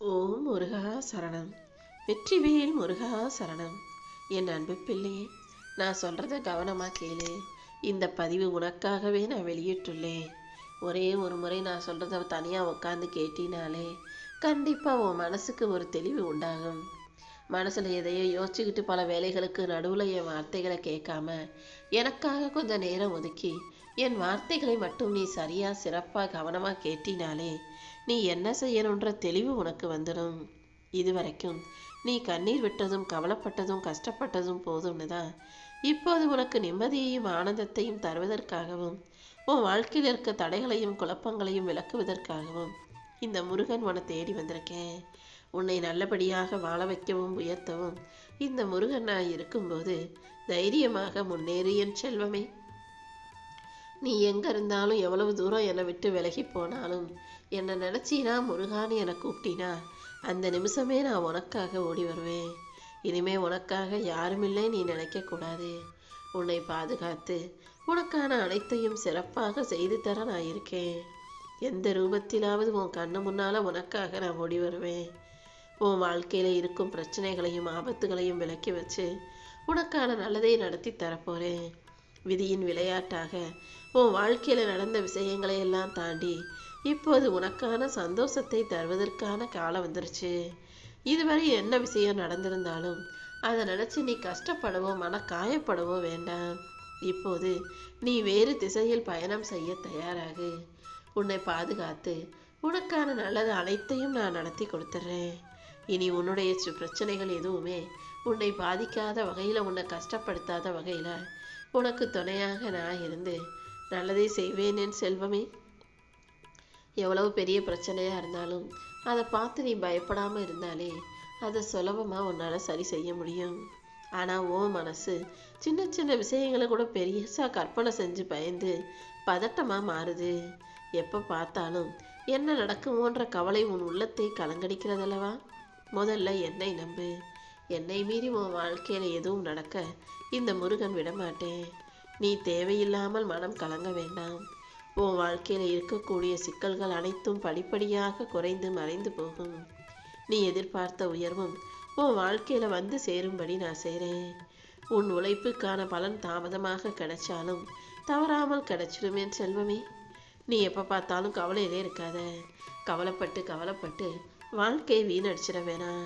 ஓம் முருகா சரணம். வெற்றிவேல் முருகா சரணம். என் அன்பு பிள்ளையே நான் சொல்கிறத கவனமாக கேளு. இந்த பதிவு உனக்காகவே நான் வெளியிட்டுள்ளேன். ஒரே ஒரு முறை நான் சொல்கிறத தனியாக உட்காந்து கேட்டினாலே கண்டிப்பாக உன் மனசுக்கு ஒரு தெளிவு உண்டாகும். மனசில் எதையோ யோசிச்சுக்கிட்டு பல வேலைகளுக்கு நடுவில் என் வார்த்தைகளை கேட்காம எனக்காக கொஞ்சம் நேரம் ஒதுக்கி என் வார்த்தைகளை மட்டும் நீ சரியாக சிறப்பாக கவனமாக கேட்டினாலே நீ என்ன செய்யணுன்ற தெளிவு உனக்கு வந்துடும். இதுவரைக்கும் நீ கண்ணீர் விட்டதும் கவலைப்பட்டதும் கஷ்டப்பட்டதும் போதும்னு தான் இப்போது உனக்கு நிம்மதியையும் ஆனந்தத்தையும் தருவதற்காகவும் உன் வாழ்க்கையில் இருக்க தடைகளையும் குழப்பங்களையும் விளக்குவதற்காகவும் இந்த முருகன் உன்னை தேடி வந்திருக்கேன். உன்னை நல்லபடியாக வாழ வைக்கவும் உயர்த்தவும் இந்த முருகன் நான் இருக்கும்போது தைரியமாக முன்னேறியன் செல்வமே. நீ எங்கே இருந்தாலும் எவ்வளவு தூரம் என்னை விட்டு விலகி போனாலும் என்னை நினச்சினா முருகான்னு என்னை கூப்பிட்டினா அந்த நிமிஷமே நான் உனக்காக ஓடி வருவேன். இனிமே உனக்காக யாருமில்லை நீ நினைக்கக்கூடாது உன்னை பாதுகாத்து உனக்கான அனைத்தையும் சிறப்பாக செய்து தர நான் இருக்கேன். எந்த ரூபத்திலாவது உன் கண்ணு முன்னால் உனக்காக நான் ஓடி வருவேன். உன் வாழ்க்கையில் இருக்கும் பிரச்சனைகளையும் ஆபத்துகளையும் விலக்கி வச்சு உனக்கான நல்லதை நடத்தி தரப்போகிறேன் விதியின் விளையாட்டாக உன் வாழ்க்கையில் நடந்த விஷயங்களை எல்லாம் தாண்டி இப்போது உனக்கான சந்தோஷத்தை தருவதற்கான காலம் வந்துருச்சு. இதுவரை என்ன விஷயம் நடந்திருந்தாலும் அதை நினச்சி நீ கஷ்டப்படவோ மன காயப்படவோ வேண்டாம். இப்போது நீ வேறு திசையில் பயணம் செய்ய தயாராகு. உன்னை பாதுகாத்து உனக்கான நல்லது அனைத்தையும் நான் நடத்தி கொடுத்துட்றேன் இனி உன்னுடைய சு- பிரச்சனைகள் எதுவுமே உன்னை பாதிக்காத வகையில் உன்னை கஷ்டப்படுத்தாத வகையில் உனக்கு துணையாக நான் இருந்து நல்லதை செய்வேன் என் செல்வமே. எவ்வளவு பெரிய பிரச்சனையாக இருந்தாலும் அதை பார்த்து நீ பயப்படாமல் இருந்தாலே அதை சுலபமாக உன்னால் சரி செய்ய முடியும். ஆனால் ஓ மனசு சின்ன சின்ன விஷயங்களை கூட பெரியசா கற்பனை செஞ்சு பயந்து பதட்டமாக மாறுது. எப்போ பார்த்தாலும் என்ன நடக்குமோன்ற கவலை உன் உள்ளத்தை கலங்கடிக்கிறதல்லவா? முதல்ல என்னை நம்பு. என்னை மீறி உன் வாழ்க்கையில் எதுவும் நடக்க இந்த முருகன் விடமாட்டேன். நீ தேவையில்லாமல் மனம் கலங்க வேண்டாம். உன் வாழ்க்கையில் இருக்கக்கூடிய சிக்கல்கள் அனைத்தும் படிப்படியாக குறைந்து மறைந்து போகும். நீ எதிர்பார்த்த உயர்வும் உன் வாழ்க்கையில் வந்து சேரும்படி நான் செய்கிறேன் உன் உழைப்புக்கான பலன் தாமதமாக கிடைச்சாலும் தவறாமல் கிடைச்சிடுமே செல்வமே. நீ எப்போ பார்த்தாலும் கவலையிலே இருக்காத. கவலைப்பட்டு கவலைப்பட்டு வாழ்க்கையை வீணடிச்சிட வேணாம்.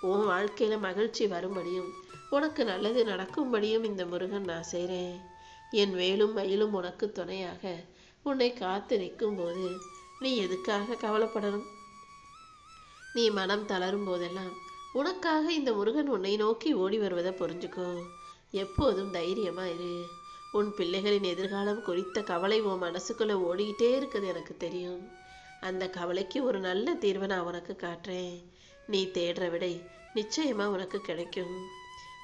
உன் வாழ்க்கையில் மகிழ்ச்சி வரும்படியும் உனக்கு நல்லது நடக்கும்படியும் இந்த முருகன் நான் செய்கிறேன் என் வேலும் மயிலும் உனக்கு துணையாக. உன்னை காத்து நிற்கும்போது நீ எதுக்காக கவலைப்படணும்? நீ மனம் தளரும் போதெல்லாம் உனக்காக இந்த முருகன் உன்னை நோக்கி ஓடி வருவதை புரிஞ்சுக்கோ. எப்போதும் தைரியமா இரு. உன் பிள்ளைகளின் எதிர்காலம் குறித்த கவலை உன் மனசுக்குள்ள ஓடிக்கிட்டே இருக்குது எனக்கு தெரியும். அந்த கவலைக்கு ஒரு நல்ல தீர்வை நான் உனக்கு காட்டுறேன். நீ தேடுற விடை நிச்சயமா உனக்கு கிடைக்கும்.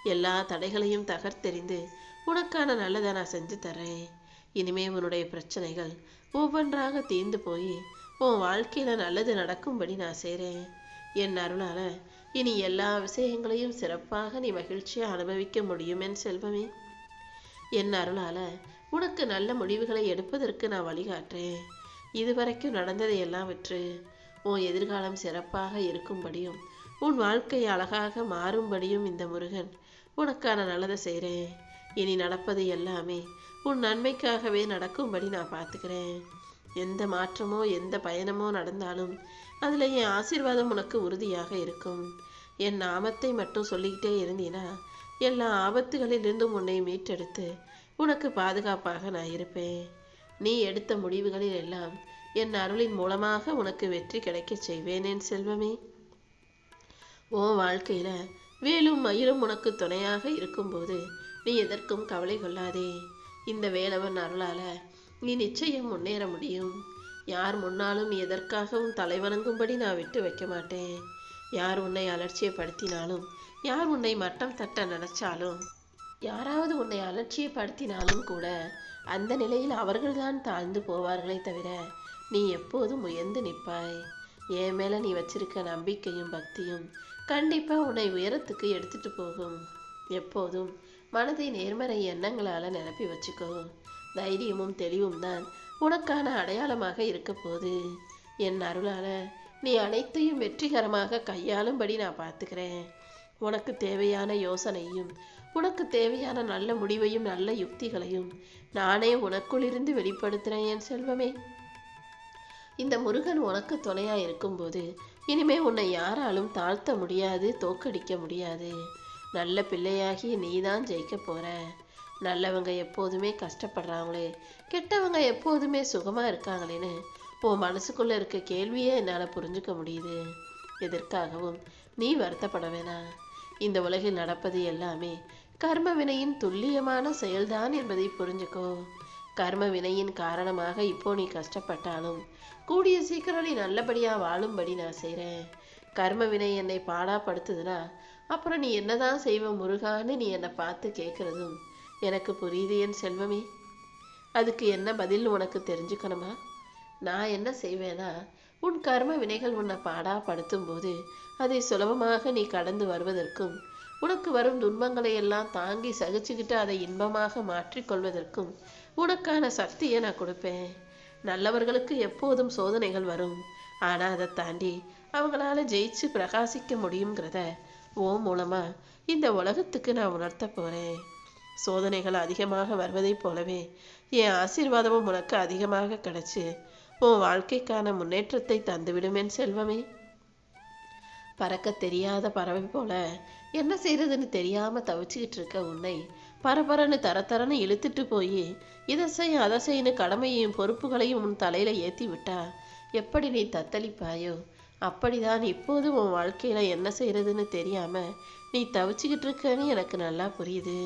எல்லா தடைகளையும் தகர்த்தெறிந்து உனக்கான நல்லதை நான் செஞ்சு தரேன் இனிமே உன்னுடைய பிரச்சனைகள் ஒவ்வொன்றாக தீர்ந்து போய் உன் வாழ்க்கையில நல்லது நடக்கும்படி நான் செய்கிறேன் என் அருளால இனி எல்லா விஷயங்களையும் சிறப்பாக நீ மகிழ்ச்சியாக அனுபவிக்க முடியும் என் செல்வமே. என் அருளால உனக்கு நல்ல முடிவுகளை எடுப்பதற்கு நான் வழிகாட்டுறேன். இதுவரைக்கும் நடந்ததை எல்லாம் விற்று உன் எதிர்காலம் சிறப்பாக இருக்கும்படியும் உன் வாழ்க்கை அழகாக மாறும்படியும் இந்த முருகன் உனக்கான நல்லதை செய்கிறேன் இனி நடப்பது எல்லாமே உன் நன்மைக்காகவே நடக்கும்படி நான் பார்த்துக்கிறேன். எந்த மாற்றமோ எந்த பயணமோ நடந்தாலும் அதில் என் ஆசீர்வாதம் உனக்கு உறுதியாக இருக்கும். என் நாமத்தை மட்டும் சொல்லிக்கிட்டே இருந்தீனா எல்லா ஆபத்துகளிலிருந்தும் உன்னை மீட்டெடுத்து உனக்கு பாதுகாப்பாக நான் இருப்பேன். நீ எடுத்த முடிவுகளில் எல்லாம் என் அருளின் மூலமாக உனக்கு வெற்றி கிடைக்கச் செய்வேனேன் செல்வமே. உன் வாழ்க்கையில வேலும் மயிலும் உனக்கு துணையாக இருக்கும்போது நீ எதற்கும் கவலை கொள்ளாதே. இந்த வேலவன் அருளால நீ நிச்சயம் முன்னேற முடியும். யார் முன்னாலும் நீ எதற்காகவும் தலைவணங்கும்படி நான் விட்டு வைக்க மாட்டேன். யார் உன்னை அலட்சியப்படுத்தினாலும் யார் உன்னை மட்டம் தட்ட நினைச்சாலும் யாராவது உன்னை அலட்சியப்படுத்தினாலும் கூட அந்த நிலையில் அவர்கள்தான் தாழ்ந்து போவார்களே தவிர நீ எப்போதும் உயர்ந்து நிற்பாய். என் மேல நீ வச்சிருக்க நம்பிக்கையும் பக்தியும் கண்டிப்பா உன்னை உயரத்துக்கு எடுத்துட்டு போகும். எப்போதும் மனதை நேர்மறை எண்ணங்களால நிரப்பி வச்சுக்கோ. தைரியமும் தெளிவும் தான் உனக்கான அடையாளமாக இருக்க போகுது. என் அருளால நீ அனைத்தையும் வெற்றிகரமாக கையாளும்படி நான் பார்த்துக்கிறேன். உனக்கு தேவையான யோசனையும் உனக்கு தேவையான நல்ல முடிவையும் நல்ல யுக்திகளையும் நானே உனக்குள்ளிருந்து வெளிப்படுத்துகிறேன் என் செல்வமே. இந்த முருகன் உனக்கு துணையா இருக்கும்போது இனிமே உன்னை யாராலும் தாழ்த்த முடியாது தோக்கடிக்க முடியாது. நல்ல பிள்ளையாகி நீதான் ஜெயிக்க போற. நல்லவங்க எப்போதுமே கஷ்டப்படுறாங்களே. கெட்டவங்க எப்போதுமே சுகமா இருக்காங்களேன்னு உன் மனசுக்குள்ள இருக்க கேள்வியே என்னால் புரிஞ்சுக்க முடியுது. எதற்காகவும் நீ வருத்தப்பட வேணாம். இந்த உலகில் நடப்பது எல்லாமே கர்ம வினையின் துல்லியமான செயல்தான் என்பதை புரிஞ்சுக்கோ. கர்ம வினையின் காரணமாக இப்போ நீ கஷ்டப்பட்டாலும் கூடிய சீக்கிரம் நீ நல்லபடியா வாழும்படி நான் செய்கிறேன் கர்ம வினை என்னை பாடாப்படுத்துதுன்னா அப்புறம் நீ என்னதான் செய்வ முருகான்னு நீ என்னை பார்த்து கேட்குறதும் எனக்கு புரியுது என் செல்வமே. அதுக்கு என்ன பதில் உனக்கு தெரிஞ்சுக்கணுமா? நான் என்ன செய்வேனா உன் கர்ம வினைகள் உன்னை பாடாப்படுத்தும் போது அதை சுலபமாக நீ கடந்து வருவதற்கும் உனக்கு வரும் துன்பங்களை எல்லாம் தாங்கி சகிச்சுக்கிட்டு அதை இன்பமாக மாற்றிக்கொள்வதற்கும் உனக்கான சக்தியை நான் கொடுப்பேன். நல்லவர்களுக்கு எப்போதும் சோதனைகள் வரும். ஆனால் அதை தாண்டி அவங்களால ஜெயிச்சு பிரகாசிக்க முடியுங்கிறத ஓ மூலமா இந்த உலகத்துக்கு நான் உணர்த்த போறேன். சோதனைகள் அதிகமாக வருவதைப் போலவே என் ஆசீர்வாதமும் உனக்கு அதிகமாக கிடைச்சு உன் வாழ்க்கைக்கான முன்னேற்றத்தை தந்துவிடுமேன் செல்வமே. பறக்க தெரியாத பறவை போல என்ன செய்யறதுன்னு தெரியாம தவிச்சுக்கிட்டு இருக்க உன்னை பரபரன்னு தரத்தரன்னு இழுத்துட்டு போய் இதை செய் அதை செய்யு கடமையையும் பொறுப்புகளையும் உன் தலையில ஏத்தி விட்டா எப்படி நீ தத்தளிப்பாயோ அப்படிதான் இப்போது உன் வாழ்க்கையில என்ன செய்யறதுன்னு தெரியாம நீ தவிச்சுக்கிட்டு இருக்கன்னு எனக்கு நல்லா புரியுது.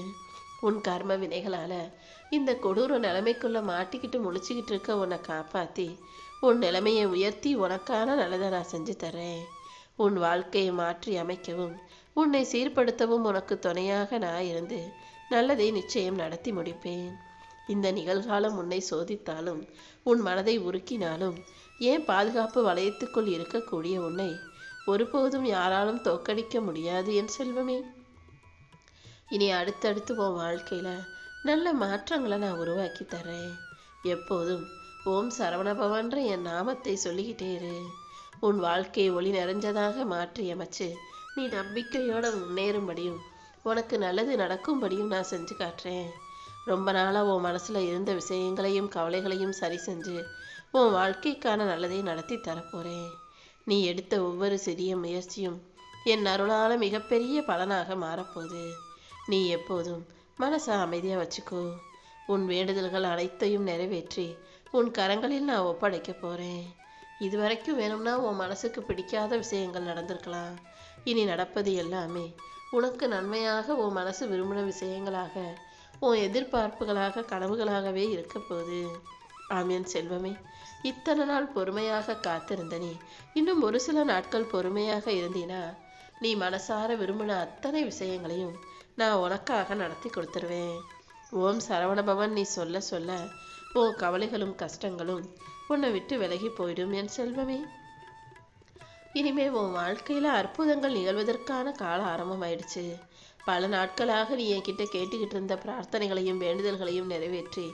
உன் கர்ம வினைகளால இந்த கொடூர நிலைமைக்குள்ள மாட்டிக்கிட்டு முழிச்சுக்கிட்டு இருக்க உன்னை காப்பாத்தி உன் நிலைமையை உயர்த்தி உனக்கான நல்லதை நான் செஞ்சு தரேன் உன் வாழ்க்கையை மாற்றி அமைக்கவும் உன்னை சீர்படுத்தவும் உனக்கு துணையாக நான் இருந்து நல்லதை நிச்சயம் நடத்தி முடிப்பேன். இந்த நிகழ்காலம் உன்னை சோதித்தாலும் உன் மனதை உருக்கினாலும் ஏன் பாதுகாப்பு வளையத்துக்குள் இருக்கக்கூடிய உன்னை ஒருபோதும் யாராலும் தோக்கடிக்க முடியாது என் செல்வமே? இனி அடுத்தடுத்து உன் வாழ்க்கையில நல்ல மாற்றங்களை நான் உருவாக்கி தர்றேன். எப்போதும் ஓம் சரவணபவன்ற என் நாமத்தை சொல்லிக்கிட்டே இரு. உன் வாழ்க்கையை ஒளி நிறைஞ்சதாக மாற்றி அமைச்சு நீ நம்பிக்கையோட முன்னேறும்படியும் உனக்கு நல்லது நடக்கும்படியும் நான் செஞ்சு காட்டுறேன். ரொம்ப நாளாக உன் மனசில் இருந்த விஷயங்களையும் கவலைகளையும் சரி செஞ்சு உன் வாழ்க்கைக்கான நல்லதை நடத்தி தரப்போகிறேன் நீ எடுத்த ஒவ்வொரு சிறிய முயற்சியும் என் அருளால் மிகப்பெரிய பலனாக மாறப்போகுது. நீ எப்போதும் மனசை அமைதியாக வச்சுக்கோ. உன் வேண்டுதல்கள் அனைத்தையும் நிறைவேற்றி உன் கரங்களில் நான் ஒப்படைக்க இது இதுவரைக்கும் வேணும்னா உன் மனசுக்கு பிடிக்காத விஷயங்கள் நடந்திருக்கலாம். இனி நடப்பது எல்லாமே உனக்கு நன்மையாக உன் மனசு விரும்பின விஷயங்களாக உன் எதிர்பார்ப்புகளாக கனவுகளாகவே இருக்க போகுது. ஆமியன் செல்வமே. இத்தனை நாள் பொறுமையாக காத்திருந்த நீ இன்னும் ஒரு சில நாட்கள் பொறுமையாக இருந்தீனா? நீ மனசார விரும்பின அத்தனை விஷயங்களையும் நான் உனக்காக நடத்தி கொடுத்துருவேன். ஓம் சரவணபவன் நீ சொல்ல சொல்ல உன் கவலைகளும் கஷ்டங்களும் உன்னை விட்டு விலகி போயிடும் என் செல்வமே. இனிமே உன் வாழ்க்கையில அற்புதங்கள் நிகழ்வதற்கான கால ஆரம்பமாயிடுச்சு. பல நாட்களாக நீ என்கிட்ட கேட்டுக்கிட்டு இருந்த பிரார்த்தனைகளையும் வேண்டுதல்களையும் நிறைவேற்றி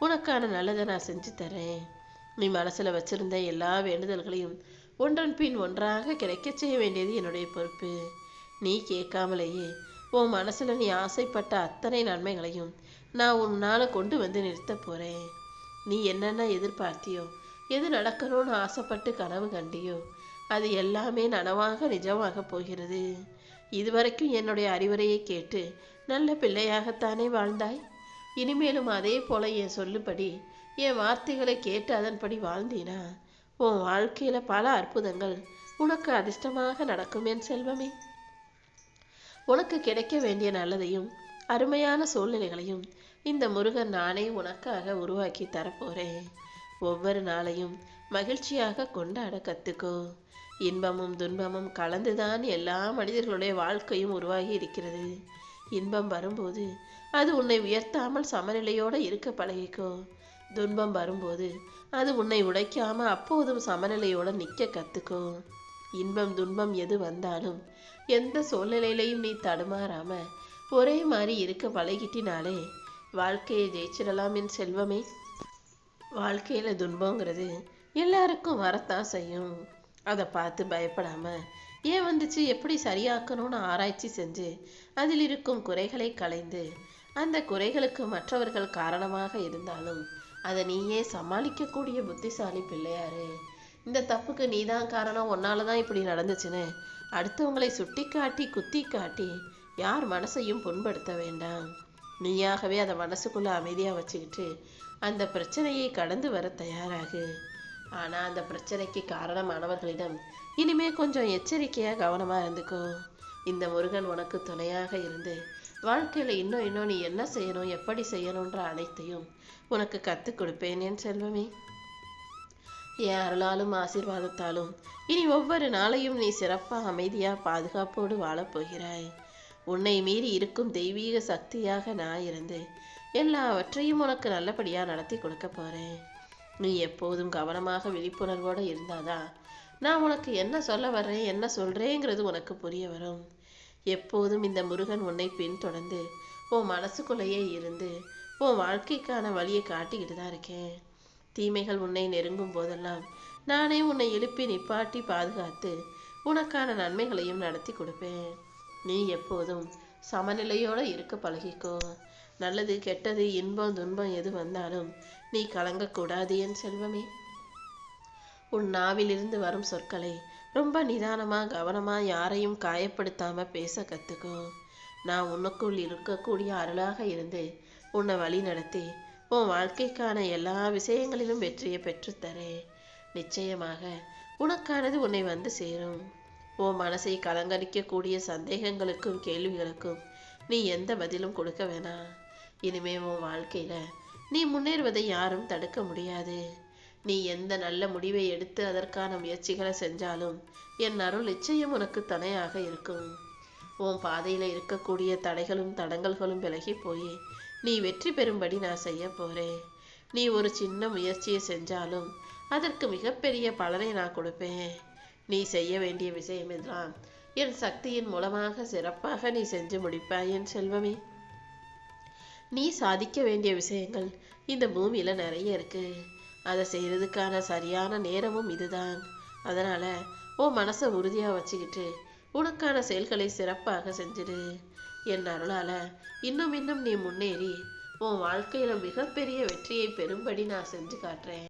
உனக்கான நல்லதை நான் செஞ்சு தரேன். நீ மனசுல வச்சிருந்த எல்லா வேண்டுதல்களையும் ஒன்றன் பின் ஒன்றாக கிடைக்கச் செய்ய வேண்டியது என்னுடைய பொறுப்பு. நீ கேட்காமலேயே உன் மனசுல நீ ஆசைப்பட்ட அத்தனை நன்மைகளையும் நான் உன்னால கொண்டு வந்து நிறுத்த போறேன். நீ என்னென்ன எதிர்பார்த்தியோ எது நடக்கணும்னு ஆசைப்பட்டு கனவு கண்டியோ அது எல்லாமே நனவாக நிஜமாக போகிறது. இதுவரைக்கும் என்னுடைய அறிவுரையை கேட்டு நல்ல பிள்ளையாகத்தானே வாழ்ந்தாய்? இனிமேலும் அதே போல என் சொல்லுபடி என் வார்த்தைகளை கேட்டு அதன்படி வாழ்ந்தீனா உன் வாழ்க்கையில பல அற்புதங்கள் உனக்கு அதிர்ஷ்டமாக நடக்கும் என் செல்வமே. உனக்கு கிடைக்க வேண்டிய நல்லதையும் அருமையான சூழ்நிலைகளையும் இந்த முருகன் நானே உனக்காக உருவாக்கி தரப்போறேன். ஒவ்வொரு நாளையும் மகிழ்ச்சியாக கொண்டாட கத்துக்கோ. இன்பமும் துன்பமும் கலந்துதான் எல்லா மனிதர்களுடைய வாழ்க்கையும் உருவாகி இருக்கிறது. இன்பம் வரும்போது அது உன்னை உயர்த்தாமல் சமநிலையோடு இருக்க பழகிக்கோ துன்பம் வரும்போது அது உன்னை உடைக்காம அப்போதும் சமநிலையோடு நிற்க கற்றுக்கோ இன்பம் துன்பம் எது வந்தாலும் எந்த சூழ்நிலையிலையும் நீ தடுமாறாம ஒரே மாதிரி இருக்க பழகிட்டினாலே வாழ்க்கையை ஜெயிச்சிடலாம் என் செல்வமே. வாழ்க்கையில் துன்பங்கிறது எல்லாருக்கும் வரத்தான் செய்யும். அதை பார்த்து பயப்படாம ஏன் வந்துச்சு எப்படி சரியாக்கணும்னு ஆராய்ச்சி செஞ்சு அதில் இருக்கும் குறைகளை களைந்து அந்த குறைகளுக்கு மற்றவர்கள் காரணமாக இருந்தாலும் அதை நீயே சமாளிக்கக்கூடிய புத்திசாலி பிள்ளையாரு. இந்த தப்புக்கு நீதான் காரணம் உன்னால தான் இப்படி நடந்துச்சுன்னு அடுத்தவங்களை சுட்டி காட்டி குத்தி காட்டி யார் மனசையும் புண்படுத்த வேண்டாம். நீயாகவே அதை மனசுக்குள்ள அமைதியாக வச்சுக்கிட்டு அந்த பிரச்சனையை கடந்து வர தயாராகு. ஆனால் அந்த பிரச்சனைக்கு காரணமானவர்களிடம் இனிமே கொஞ்சம் எச்சரிக்கையாக கவனமாக இருந்துக்கோ. இந்த முருகன் உனக்கு துணையாக இருந்து வாழ்க்கையில் இன்னும் இன்னும் நீ என்ன செய்யணும் எப்படி செய்யணுன்ற அனைத்தையும் உனக்கு கற்றுக் கொடுப்பேன் என் செல்வமே. என் அருளாலும் ஆசீர்வாதத்தாலும் இனி ஒவ்வொரு நாளையும் நீ சிறப்பாக அமைதியாக பாதுகாப்போடு வாழப்போகிறாய் உன்னை மீறி இருக்கும் தெய்வீக சக்தியாக நான் இருந்து எல்லாவற்றையும் உனக்கு நல்லபடியாக நடத்தி கொடுக்க போகிறேன் நீ எப்போதும் கவனமாக விழிப்புணர்வோடு இருந்தாதான் நான் உனக்கு என்ன சொல்ல வர்றேன் என்ன சொல்கிறேங்கிறது உனக்கு புரிய வரும். எப்போதும் இந்த முருகன் உன்னை பின்தொடர்ந்து உன் மனசுக்குள்ளேயே இருந்து உன் வாழ்க்கைக்கான வழியை காட்டிக்கிட்டு தான் இருக்கேன். தீமைகள் உன்னை நெருங்கும் போதெல்லாம் நானே உன்னை எழுப்பி நிப்பாட்டி பாதுகாத்து உனக்கான நன்மைகளையும் நடத்தி கொடுப்பேன். நீ எப்போதும் சமநிலையோடு இருக்க பழகிக்கோ. நல்லது கெட்டது இன்பம் துன்பம் எது வந்தாலும் நீ கலங்கக்கூடாது என் செல்வமே. உன் நாவிலிருந்து வரும் சொற்களை ரொம்ப நிதானமாக கவனமாக யாரையும் காயப்படுத்தாம பேச கத்துக்கோ. நான் உனக்குள் இருக்கக்கூடிய அருளாக இருந்து உன்னை வழி நடத்தி உன் வாழ்க்கைக்கான எல்லா விஷயங்களிலும் வெற்றியை பெற்றுத்தரேன் நிச்சயமாக உனக்கானது உன்னை வந்து சேரும். உன் மனசை கலங்கரிக்கக்கூடிய சந்தேகங்களுக்கும் கேள்விகளுக்கும் நீ எந்த பதிலும் கொடுக்க வேணாம். இனிமே உன் வாழ்க்கையில நீ முன்னேறுவதை யாரும் தடுக்க முடியாது. நீ எந்த நல்ல முடிவை எடுத்து அதற்கான முயற்சிகளை செஞ்சாலும் என் அருள் நிச்சயம் உனக்கு துணையாக இருக்கும். உன் பாதையில இருக்கக்கூடிய தடைகளும் தடங்கல்களும் விலகி போய் நீ வெற்றி பெறும்படி நான் செய்ய போறேன். நீ ஒரு சின்ன முயற்சியை செஞ்சாலும் அதற்கு மிகப்பெரிய பலனை நான் கொடுப்பேன். நீ செய்ய வேண்டிய விஷயம் எல்லாம் என் சக்தியின் மூலமாக சிறப்பாக நீ செஞ்சு முடிப்பாய் என் செல்வமே. நீ சாதிக்க வேண்டிய விஷயங்கள் இந்த பூமியில் நிறைய இருக்கு. அதை செய்யறதுக்கான சரியான நேரமும் இதுதான். அதனால உன் மனசை உறுதியாக வச்சுக்கிட்டு உனக்கான செயல்களை சிறப்பாக செஞ்சிடு என் அருளால் இன்னும் இன்னும் நீ முன்னேறி உன் வாழ்க்கையில மிகப்பெரிய வெற்றியை பெறும்படி நான் செஞ்சு காட்டுறேன்.